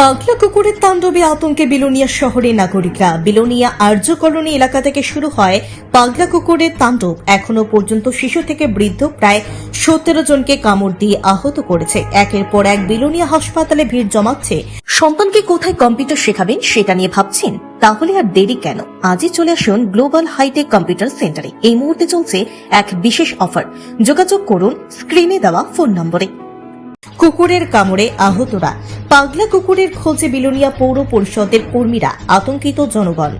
পাগলা কুকুরের তাণ্ডবে আতঙ্কে বিলোনিয়া শহরে নাগরিকরা। বিলোনিয়া আর্য কলোনি এলাকা থেকে শুরু হয় পাগলা কুকুরের তাণ্ডব। এখনও পর্যন্ত শিশু থেকে বৃদ্ধ প্রায় সতেরো জনকে কামড় দিয়ে আহত করেছে। একের পর এক বিলোনিয়া হাসপাতালে ভিড় জমাচ্ছে। সন্তানকে কোথায় কম্পিউটার শেখাবেন সেটা নিয়ে ভাবছেন? তাহলে আর দেরি কেন? আজই চলে আসুন গ্লোবাল হাইটেক কম্পিউটার সেন্টারে। এই মুহূর্তে চলছে এক বিশেষ অফার। যোগাযোগ করুন, স্ক্রিনে দেওয়া ফোন নম্বরে। কুকুরের কামড়ে আহতরা। পাগলা কুকুরের খোঁজে বিলোনিয়া পৌর পরিষদের কর্মীরা আতঙ্কিত জনগণ।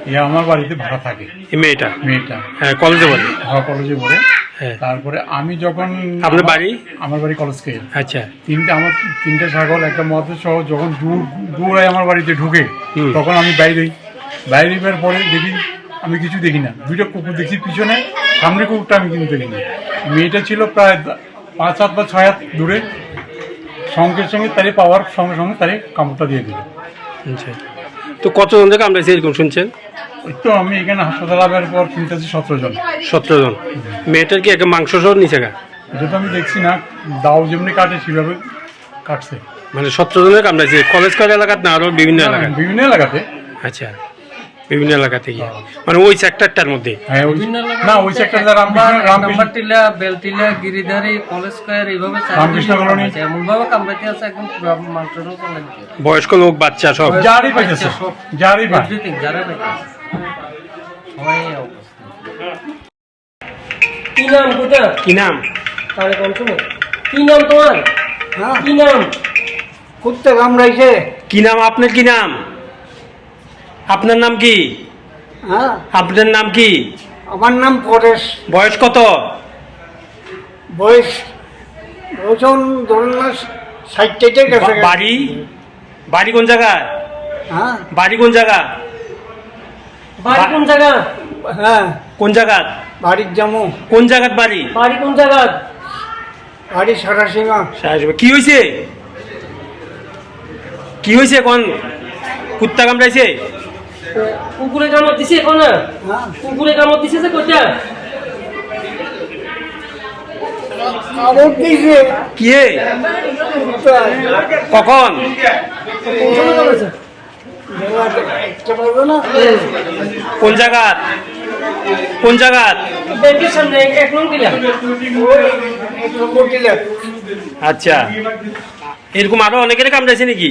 এ আমার বাড়িতে ভাড়া থাকে। এই মেয়েটা? মেয়েটা। হ্যাঁ কলেজে বলে হাওয়া কলেজে পড়ে। হ্যাঁ। তারপরে আমি যখন আপনার বাড়ি? আমার বাড়ি কলেজকে আচ্ছা। তিনটে আমার তিনটে ছাগল একটা মদ সহ যখন দূর দূরায় আমার বাড়িতে ঢুকে তখন আমি বাইরে বাইরে বের পরে দেখি আমি কিছু দেখি না। দুইটা কুকুর দেখি পিছনে সামনে কুকুরটা আমি কিন্তু দেখি না মেয়েটা ছিল প্রায় পাঁচ হাত বা ছয় হাত দূরে সঙ্গে সঙ্গে তারে পাওয়ার সঙ্গে সঙ্গে তারে কামড়টা দিয়ে দিল আচ্ছা। তো কতজন থেকে আমরা এরকম শুনছেন? ওই তো আমি এখানে হাসপাতাল আবার পর শুনতেছি সতেরো জন। সতেরো জন। মেয়েটার কি একটা মাংস সহ নিচে গা? যেটা আমি দেখছি না দাও যেমনি কাটে সেভাবে কাটছে। মানে সতেরো জনের কামড়াইছে। কলেজ কলেজ এলাকাতে না আরও বিভিন্ন এলাকায়? বিভিন্ন এলাকাতে। আচ্ছা। বিভিন্ন এলাকা থেকে। মানে ওই সেক্টরটার মধ্যে। হ্যাঁ না ওই সেক্টর রামকৃষ্ণ টিলা বেলটিলা গিরিধারী কলেজ স্কয়ার এইভাবে রামকৃষ্ণ কলোনি। এমনভাবে কামড়াতে আছে একদম। বয়স্ক লোক বাচ্চা সব। যারই পাইতেছে। যারই পাইতেছে। সবাই কি নাম কোথা কি নাম? তাহলে কোন সময়? কি নাম তোমার? কি নাম? কুত্তে কামড়াইছে। কি নাম? আপনার কি নাম? আপনার নাম কি? হ্যাঁ। আপনার নাম কি? আমার নাম পরেশ। বয়স কত? বয়স ওজন ধরুন না ষাটটাতে গেছে। বাড়ি? বাড়ি কোন জায়গায়? হ্যাঁ। বাড়ি কোন জায়গা? বাড়ি কোন জায়গা? হ্যাঁ। কোন জায়গা? বাড়ির জামু। কোন জায়গার বাড়ি? বাড়ি কোন জায়গা? বাড়ি সারাসীমা। কি হয়েছে কি হয়েছে কোন? কুত্তা কামড়াইছে? কুকুরে কামড় দিছে এখন? হ্যাঁ কুকুরে কামড় দিছে যে কোথা কামড় কি কখন? কোন কোন জায়গা কোন জায়গা ব্যাংকের সামনে এক- এক নং দিলা এক নম্বর দিলে আচ্ছা। এরকম আরও অনেকের কামড়াইছে নাকি?